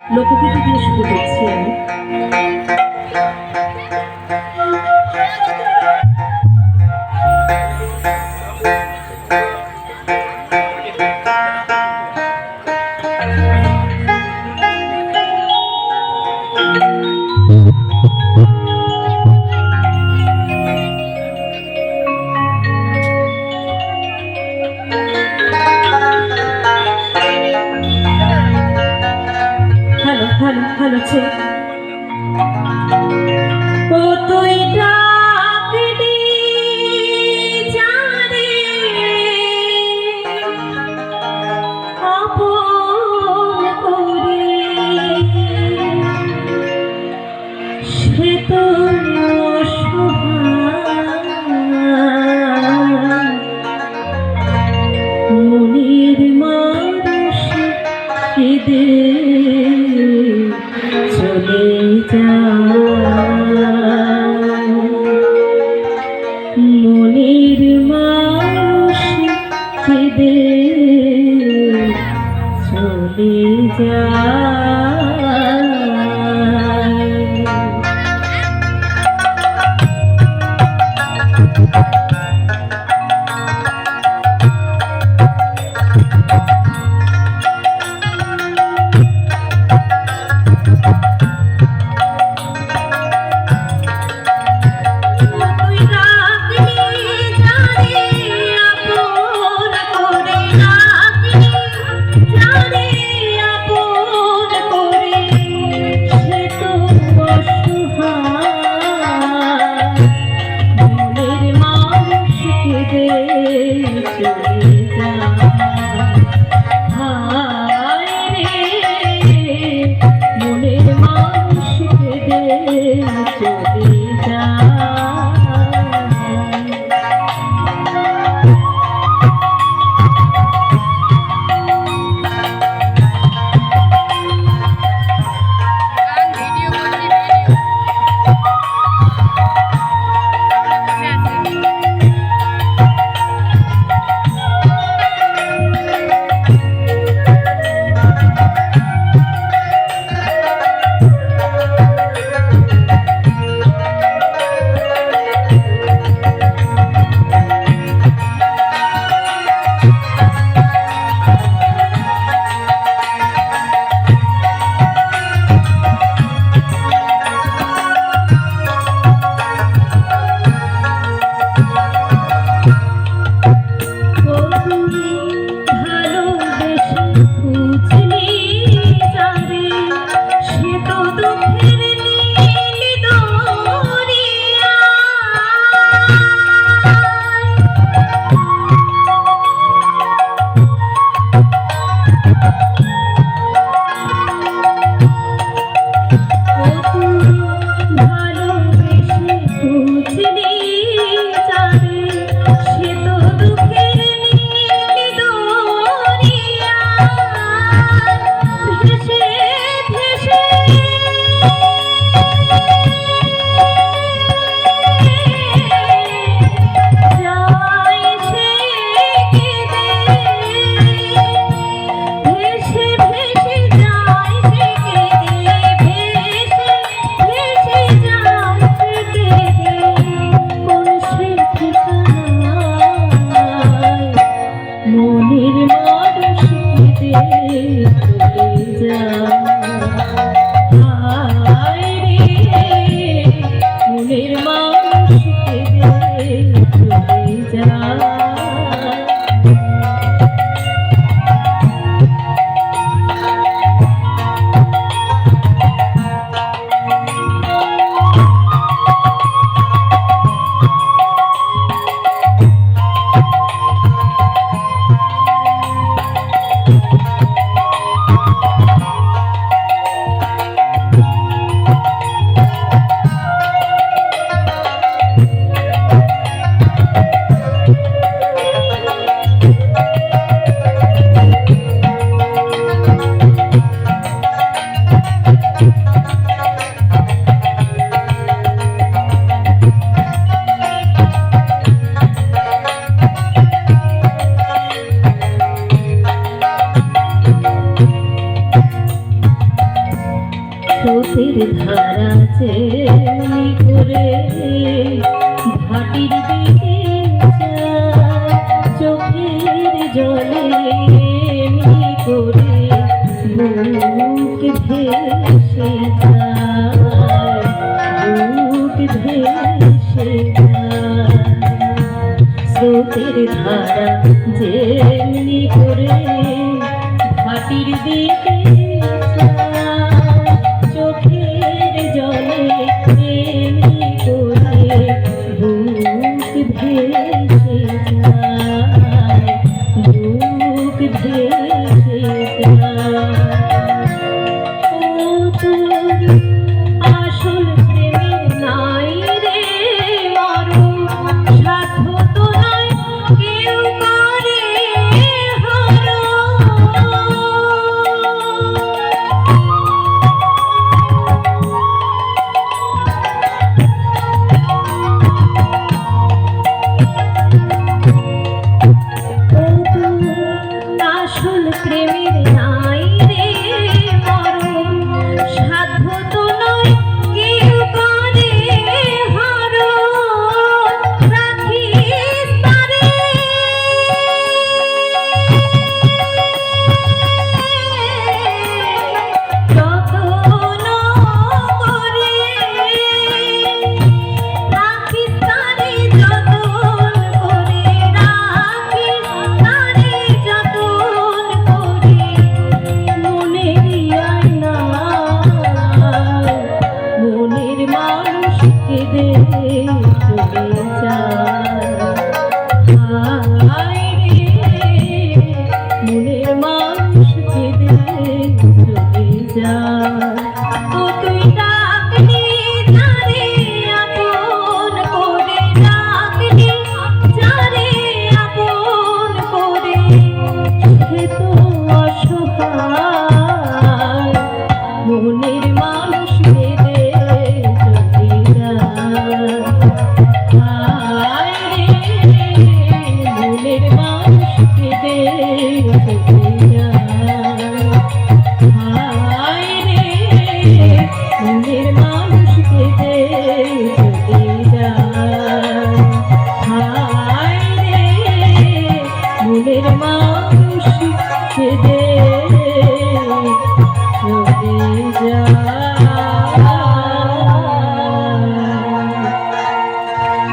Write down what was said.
লোকগীতি দিয়ে শুরু করছি আমি। হ্যালো হ্যালো হ্যালো ছে ও তুই ডাক জানে আপন করে। মনির মানুষ মনির মানুষ কেঁদে চলে যায়। নির্মাণ শীতে যা। ধারা চেমনি করে ঘাটির দিকে চোখের জলে এমনি করে বুক ভেসে বুক ভেসে স্রোতের ধারা যেমনি করে ঘাটির দিকে